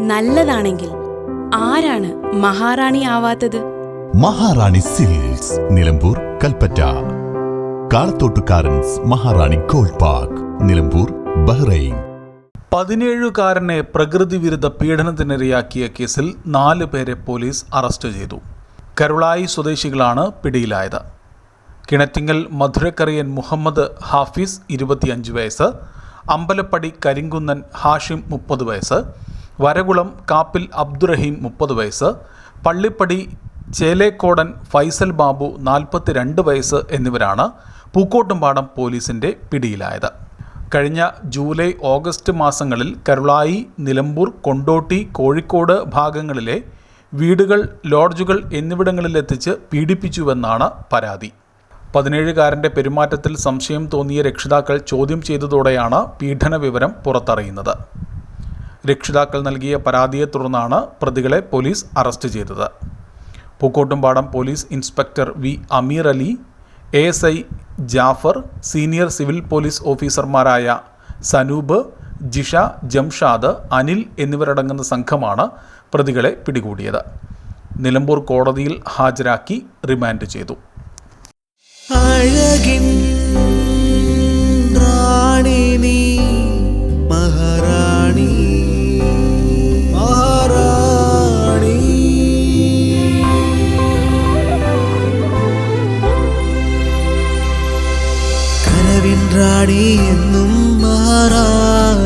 നല്ലതാണെങ്കിൽ ആരാണ് മഹാറാണി ആവാത്തത്? Maharani silks Nilambur Kalpetta. കാളത്തോട്ടുകാരൻസ് Maharani gold park Nilambur Bahrain. പതിനേഴുകാരനെ പ്രകൃതി വിരുദ്ധ പീഡനത്തിനിരയാക്കിയ കേസിൽ നാല് പേരെ പോലീസ് അറസ്റ്റ് ചെയ്തു. കരുളായി സ്വദേശികളാണ് പിടിയിലായത്. കിണറ്റിങ്ങൽ മധുരക്കറിയൻ മുഹമ്മദ് ഹാഫിസ് ഇരുപത്തിയഞ്ച് വയസ്സ് അമ്പലപ്പടി കരിങ്കുന്നൻ ഹാഷിം മുപ്പത് വയസ്സ് വരകുളം കാപ്പിൽ അബ്ദുറഹീം മുപ്പത് വയസ്സ് പള്ളിപ്പടി ചേലേക്കോടൻ ഫൈസൽ ബാബു നാൽപ്പത്തിരണ്ട് വയസ്സ് എന്നിവരാണ് പൂക്കോട്ടുംപാടം പോലീസിന്റെ പിടിയിലായത്. കഴിഞ്ഞ ജൂലൈ ഓഗസ്റ്റ് മാസങ്ങളിൽ കരുളായി നിലമ്പൂർ കൊണ്ടോട്ടി കോഴിക്കോട് ഭാഗങ്ങളിലെ വീടുകൾ ലോഡ്ജുകൾ എന്നിവിടങ്ങളിലെത്തിച്ച് പീഡിപ്പിച്ചുവെന്നാണ് പരാതി. പതിനേഴുകാരന്റെ പെരുമാറ്റത്തിൽ സംശയം തോന്നിയ രക്ഷിതാക്കൾ ചോദ്യം ചെയ്തതോടെയാണ് പീഡന വിവരം പുറത്തറിയുന്നത്. രക്ഷിതാക്കൾ നൽകിയ പരാതിയെ തുടർന്നാണ് പ്രതികളെ പോലീസ് അറസ്റ്റ് ചെയ്തത്. Pookkottumpadam police inspector V Ameer Ali A S I Jafar senior civil police ഓഫീസർമാരായ സനൂബ് ജിഷ ജംഷാദ് അനിൽ എന്നിവരടങ്ങുന്ന സംഘമാണ് പ്രതികളെ പിടികൂടിയത്. നിലമ്പൂർ കോടതിയിൽ ഹാജരാക്കി റിമാൻഡ് ചെയ്തു. അഴകിൻ റാണി നീ മഹാറാണി. മഹാറാണി. റാണി എന്നും മഹാറാണി